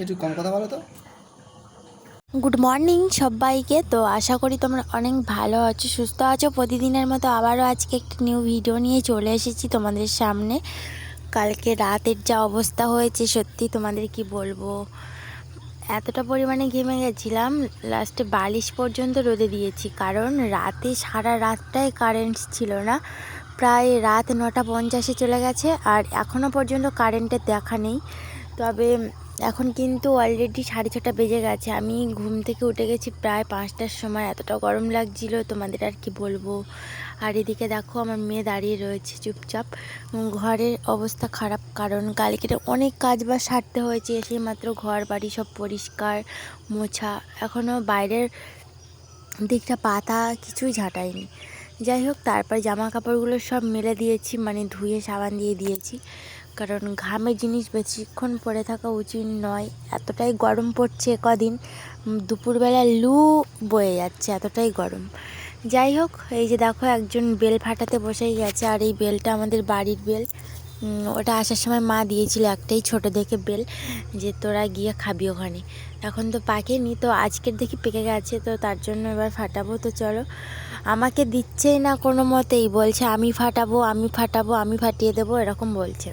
একটু কম কথা বলো তো। গুড মর্নিং সবাইকে। তো আশা করি তোমরা অনেক ভালো আছো, সুস্থ আছো। প্রতিদিনের মতো আবারও আজকে একটি নিউ ভিডিও নিয়ে চলে এসেছি তোমাদের সামনে। কালকে রাতের যা অবস্থা হয়েছে, সত্যি তোমাদের কি বলব? এতটা পরিমাণে ঘেমে গেছিলাম লাস্টে বালিশ পর্যন্ত রোদে দিয়েছি। কারণ রাতে সারা রাতটাই কারেন্ট ছিল না। প্রায় রাত নটা পঞ্চাশে চলে গেছে, আর এখনও পর্যন্ত কারেন্টের দেখা নেই। তবে এখন কিন্তু অলরেডি সাড়ে ছটা বেজে গেছে। আমি ঘুম থেকে উঠে গেছি প্রায় পাঁচটার সময়। এতটা গরম লাগছিল, তোমাদের আর কি বলব? আর এদিকে দেখো, আমার মেয়ে দাঁড়িয়ে রয়েছে চুপচাপ। ঘরের অবস্থা খারাপ কারণ কালকে অনেক কাজ বাজ সারতে হয়েছে সেই মাত্র ঘর বাড়ি সব পরিষ্কার, মোছা। এখনও বাইরের দিকটা পাতা কিছুই ঝাঁটাইনি যাই হোক, তারপর জামা কাপড়গুলো সব মেলে দিয়েছি মানে ধুয়ে সাবান দিয়ে দিয়েছি। কারণ ঘামের জিনিস বেশিক্ষণ পরে থাকা উচিত নয়। এতটাই গরম পড়ছে কদিন দুপুরবেলা লু বয়ে যাচ্ছে, এতটাই গরম। যাই হোক, এই যে দেখো একজন বেল ফাটাতে বসেই গেছে, আর এই বেলটা আমাদের বাড়ির বেল। ওটা আসার সময় মা দিয়েছিল একটাই ছোট দেখে বেল, যে তোরা গিয়ে খাবি ওখানে। এখন তো পাকেনি, তো আজকের দেখি পেকে গেছে, তো তার জন্য এবার ফাটাবো, তো চলো। আমাকে দিচ্ছেই না কোনো মতেই, বলছে আমি ফাটাবো আমি ফাটাবো, আমি ফাটিয়ে দেবো, এরকম বলছে।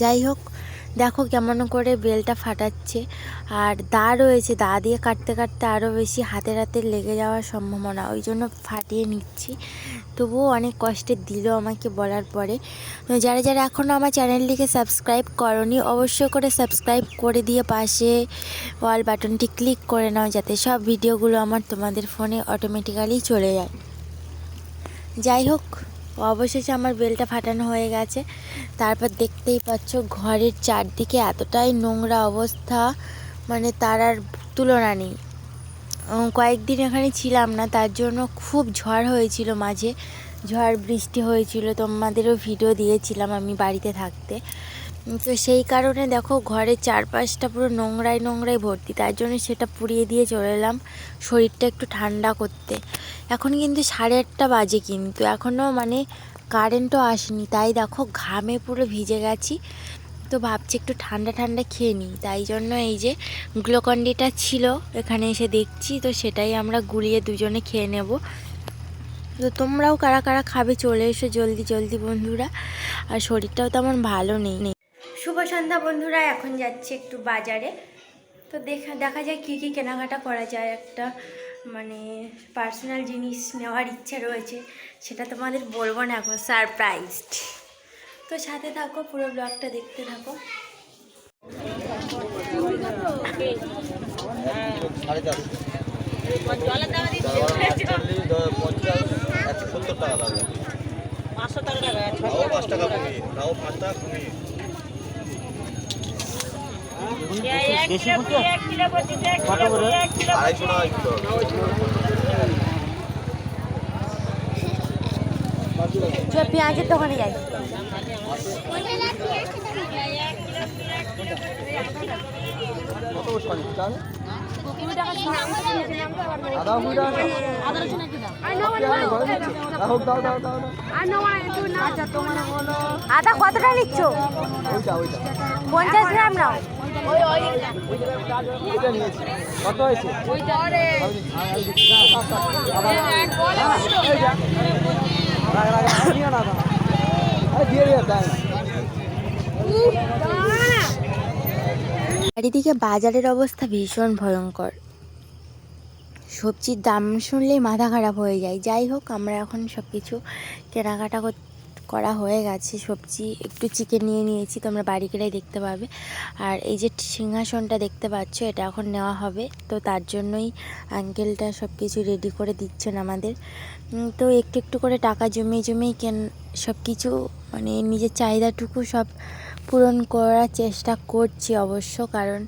যাই হোক, দেখো কেমন করে বেলটা ফাটাচ্ছে। আর দা রয়েছে, দা দিয়ে কাটতে কাটতে আরও বেশি হাতে হাতে লেগে যাওয়ার সম্ভাবনা, ওই জন্য ফাটিয়ে নিচ্ছি। তবুও অনেক কষ্টে দিল আমাকে বলার পরে। যারা যারা এখনও আমার চ্যানেলটিকে সাবস্ক্রাইব করনি অবশ্যই করে সাবস্ক্রাইব করে দিয়ে পাশে অল বাটনটি ক্লিক করে নাও, যাতে সব ভিডিওগুলো আমার তোমাদের ফোনে অটোমেটিক্যালি চলে যায়। যাই হোক অবশেষে আমার বেলটা ফাটানো হয়ে গেছে। তারপর দেখতেই পাচ্ছ ঘরের চারদিকে এতটাই নোংরা অবস্থা মানে তার আর তুলনা নেই। কয়েকদিন এখানে ছিলাম না, তার জন্য খুব ঝড় হয়েছিল মাঝে। ঝড় বৃষ্টি হয়েছিল, তোমাদেরও ভিডিও দিয়েছিলাম আমি বাড়িতে থাকতে। তো সেই কারণে দেখো ঘরের চারপাশটা পুরো নোংরায় নোংরায় ভর্তি। তার জন্য সেটা পুড়িয়ে দিয়ে চলে এলাম শরীরটা একটু ঠান্ডা করতে। এখন কিন্তু সাড়ে আটটা বাজে কিন্তু এখনও মানে কারেন্টও আসেনি। তাই দেখো ঘামে পুরো ভিজে গেছি, তো ভাবছি একটু ঠান্ডা ঠান্ডা খেয়ে নিই। তাই জন্য এই যে গ্লুকন্ডিটা ছিল, এখানে এসে দেখছি, তো সেটাই আমরা গুলিয়ে দুজনে খেয়ে নেব। তো তোমরাও কারা কারা খাবে চলে এসো জলদি জলদি বন্ধুরা। আর শরীরটাও তেমন ভালো নেই। শুভ সন্ধ্যা বন্ধুরা এখন যাচ্ছে একটু বাজারে। তো দেখা দেখা যায় কী কী কেনাকাটা করা যায়। একটা মানে পার্সোনাল জিনিস নেওয়ার ইচ্ছা রয়েছে সেটা তোমাদের বলব না এখন সারপ্রাইজড তো সাথে থাকো পুরো ব্লগটা দেখতে থাকো। টাকা টাকা টাকা। এক কিলো আড়াইশো টাকা কিলো পেঁয়াজের দোকানে যাই আদা কতটা নিচ্ছ? পঞ্চাশ গ্রাম নাও। কত হয়েছে? দিয়ে দিয়ে দেয় চারিদিকে বাজারের অবস্থা ভীষণ ভয়ঙ্কর। সবজির দাম শুনলেই মাথা খারাপ হয়ে যায়। যাই হোক আমরা এখন সব কিছু কেনাকাটা কর- করা হয়ে গেছে, সবজি একটু চিকেন নিয়ে নিয়েছি, তোমরা বাড়ি গেলেই দেখতে পাবে। আর এই যে সিংহাসনটা দেখতে পাচ্ছ, এটা এখন নেওয়া হবে। তো তার জন্যই আঙ্কেলটা সব কিছু রেডি করে দিচ্ছেন আমাদের। তো একটু একটু করে টাকা জমিয়ে জমিয়ে কেন সব কিছু মানে নিজের চাহিদাটুকু সব পূরণ করার চেষ্টা করছি অবশ্য, কারণ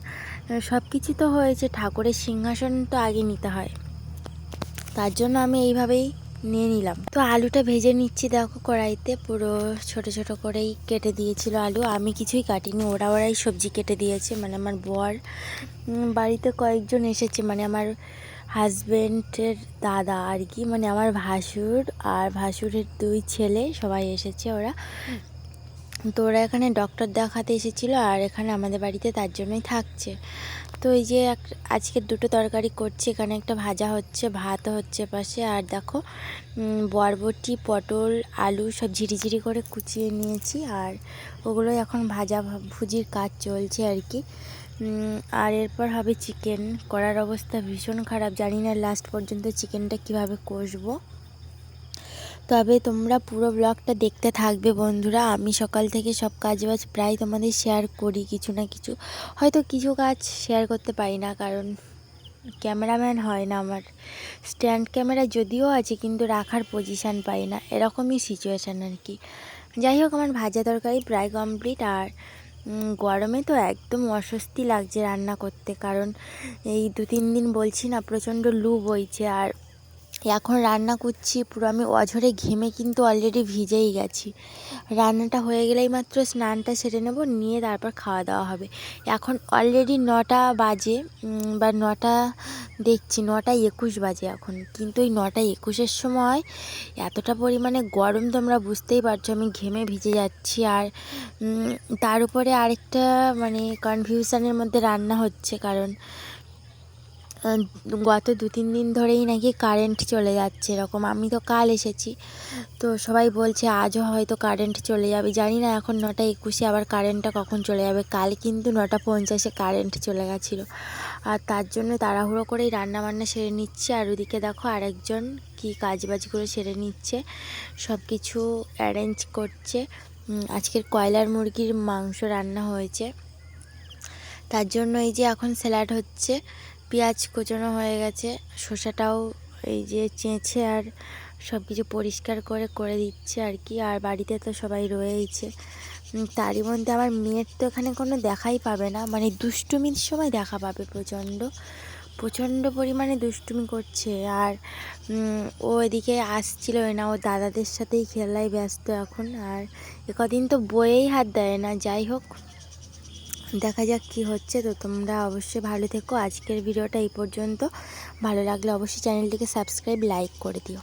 সব কিছু তো হয়েছে, ঠাকুরের সিংহাসন তো আগে নিতে হয়। তার জন্য আমি এইভাবেই নিয়ে নিলাম। তো আলুটা ভেজে নিচ্ছি দেখো কড়াইতে। পুরো ছোট ছোট করেই কেটে দিয়েছিল আলু। আমি কিছুই কাটিনি, ওরা ওরাই সবজি কেটে দিয়েছে। মানে আমার বর বাড়িতে কয়েকজন এসেছে। মানে আমার হাজব্যান্ডের দাদা আর কি। মানে আমার ভাসুর আর ভাসুরের দুই ছেলে সবাই এসেছে ওরা। তো ওরা এখানে ডক্টর দেখাতে এসেছিল আর এখানে আমাদের বাড়িতে তার জন্যই থাকছে। তো এই যে আজকে দুটো তরকারি করছি, এখানে একটা ভাজা হচ্ছে, ভাত হচ্ছে পাশে আর দেখো বরবটি, পটল, আলু সব ঝিরিঝিরি করে কুচিয়ে নিয়েছি আর ওগুলো এখন ভাজা ভুজির কাজ চলছে আর কি। আর এরপর হবে চিকেন করার অবস্থা ভীষণ খারাপ, জানি না লাস্ট পর্যন্ত চিকেনটা কীভাবে কষবো। তবে তোমরা পুরো ব্লগটা দেখতে থাকবে বন্ধুরা। আমি সকাল থেকে সব কাজ বাজ প্রায় তোমাদের শেয়ার করি, কিছু না কিছু। হয়তো কিছু কাজ শেয়ার করতে পারি না, কারণ ক্যামেরাম্যান হয় না আমার। স্ট্যান্ড ক্যামেরা যদিও আছে, কিন্তু রাখার পজিশান পাই না। এরকমই সিচুয়েশান আর কি। যাই হোক, আমার ভাজা তরকারি প্রায় কমপ্লিট আর গরমে তো একদম অস্বস্তি লাগছে রান্না করতে। কারণ এই দু তিন দিন বলছি না, প্রচণ্ড লু বইছে। আর এখন রান্না করছি, পুরো আমি অঝরে ঘেমে কিন্তু অলরেডি ভিজেই গেছি। রান্নাটা হয়ে গেলেই মাত্র স্নানটা সেরে নেব, নিয়ে তারপর খাওয়া দাওয়া হবে। এখন অলরেডি নটা বাজে বা নটা দেখছি, নটা একুশ বাজে এখন। কিন্তু এই নটা একুশের সময় এতটা পরিমাণে গরম তোমরা বুঝতেই পারছ, আমি ঘেমে ভিজে যাচ্ছি। আর তার উপরে আরেকটা মানে কনফিউশনের মধ্যে রান্না হচ্ছে, কারণ গত দু তিন দিন ধরেই নাকি কারেন্ট চলে যাচ্ছে এরকম। আমি তো কাল এসেছি। তো সবাই বলছে, আজও হয়তো কারেন্ট চলে যাবে। জানি না এখন নটা একুশে, আবার কারেন্টটা কখন চলে যাবে। কাল কিন্তু নটা পঞ্চাশে কারেন্ট চলে গেছিল। আর তার জন্য তাড়াহুড়ো করেই রান্না বান্না সেরে নিচ্ছে। আর ওদিকে দেখো আরেকজন কি কাজ বাজ করে সেরে নিচ্ছে। সব কিছু অ্যারেঞ্জ করছে আজকের কয়লার মুরগির মাংস রান্না হয়েছে। তার জন্য এই যে এখন স্যালাড হচ্ছে। পেঁয়াজ কোচানো হয়ে গেছে শসাটাও এই যে চেঁচে আর সব কিছু পরিষ্কার করে করে দিচ্ছে আর কি। আর বাড়িতে তো সবাই রয়েইছে। তারই মধ্যে আমার মেয়ের তো এখানে কোনো দেখাই পাবে না। মানে দুষ্টুমির সময় দেখা পাবে প্রচণ্ড। প্রচণ্ড পরিমাণে দুষ্টুমি করছে। আর ও এদিকে আসছিলই না, ও দাদাদের সাথেই খেলায় ব্যস্ত এখন। আর এ কদিন তো বইয়েই হাত দেয় না। যাই হোক দেখা যাক কি হচ্ছে। তো তোমরা অবশ্যই ভালো থেকো। আজকের ভিডিওটা এই পর্যন্ত। ভালো লাগলে অবশ্যই চ্যানেলটিকে সাবস্ক্রাইব, লাইক করে দিও।